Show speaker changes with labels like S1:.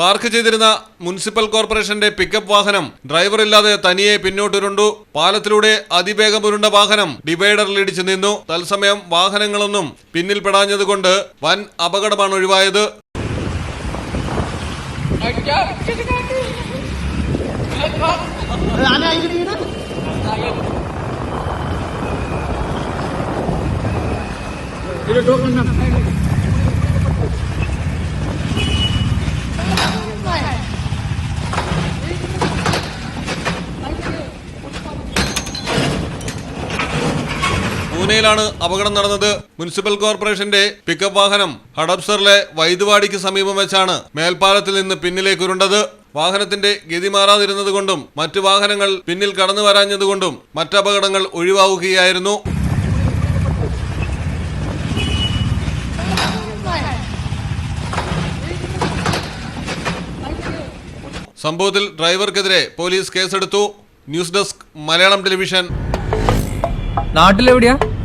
S1: Park ചെയ്തിരുന്ന municipal കോർപ്പറേഷന്റെ pickup വാഹനം ഡ്രൈവർ ഇല്ലാതെ തനിയെ പിന്നോട്ടുരുണ്ടു. പാലത്തിലൂടെ അതിവേഗം ഉരുണ്ട വാഹനം ഡിവൈഡറിൽ ഇടിച്ചു നിന്നു. തത്സമയം വാഹനങ്ങളൊന്നും പിന്നിൽ പെടാഞ്ഞതുകൊണ്ട് വൻ അപകടമാണ് ഒഴിവായത്. പൂനെയിലാണ് അപകടം നടന്നത്. മുനിസിപ്പൽ കോർപ്പറേഷന്റെ പിക്കപ്പ് വാഹനം ഹഡപ്സറിലെ വൈദ്യുവാടിക്ക് സമീപം വെച്ചാണ് മേൽപ്പാലത്തിൽ നിന്ന് പിന്നിലേക്ക് ഉരുണ്ടത്. വാഹനത്തിന്റെ ഗതി മാറാതിരുന്നതുകൊണ്ടും മറ്റു വാഹനങ്ങൾ പിന്നിൽ കടന്നു വരാഞ്ഞതുകൊണ്ടും മറ്റപകടങ്ങൾ ഒഴിവാവുകയായിരുന്നു. സംഭവത്തിൽ ഡ്രൈവർക്കെതിരെ പോലീസ് കേസെടുത്തു. News desk Malayalam television.
S2: നാട്ടിലെവിടെയാ?